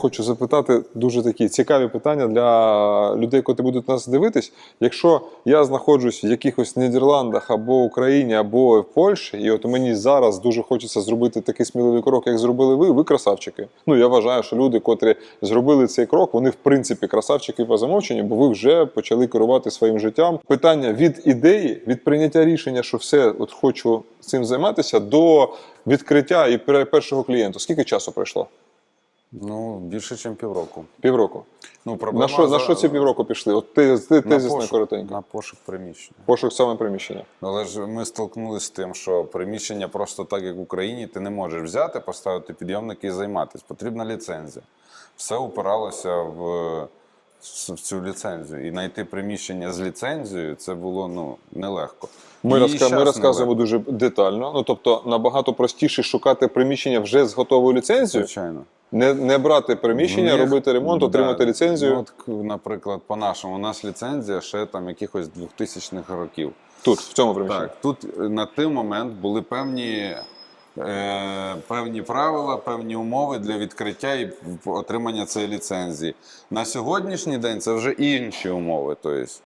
хочу запитати дуже такі цікаві питання для людей, котрі будуть нас дивитись. Якщо я знаходжусь в якихось Нідерландах або Україні, або в Польщі, і от мені зараз дуже хочеться зробити такий сміливий крок, як зробили ви, ви красавчики. Ну я вважаю, що люди, котрі зробили цей крок, вони в принципі красавчики по замовченню, бо ви вже почали керувати своїм життям. Питання від ідеї, від прийняття рішення, що все от хочу цим займатися, до відкриття і першого клієнта. Скільки часу пройшло? Ну, більше, ніж півроку. Півроку. Ну, проблема На що, на що ці півроку пішли? От ти, ти на тезисно пошук, коротенько. на пошук приміщення. Пошук саме приміщення. Але ж ми столкнулися з тим, що приміщення просто так, як в Україні, ти не можеш взяти, поставити підйомники і займатися. Потрібна ліцензія. Все упиралося в, в цю ліцензію. І знайти приміщення з ліцензією це було ну, нелегко. Ми, І розка... щас ми розказуємо нелегко, дуже детально. Ну тобто набагато простіше шукати приміщення вже з готовою ліцензією, Звичайно. Не, не брати приміщення, В них- робити ремонт, да, отримати ліцензію. Ну, от, наприклад, по-нашому, у нас ліцензія ще там якихось 2000-х років. Тут, в цьому приміщенні. Так, тут е, на той момент були певні, е, певні правила, певні умови для відкриття і отримання цієї ліцензії. На сьогоднішній день це вже інші умови. Тобто,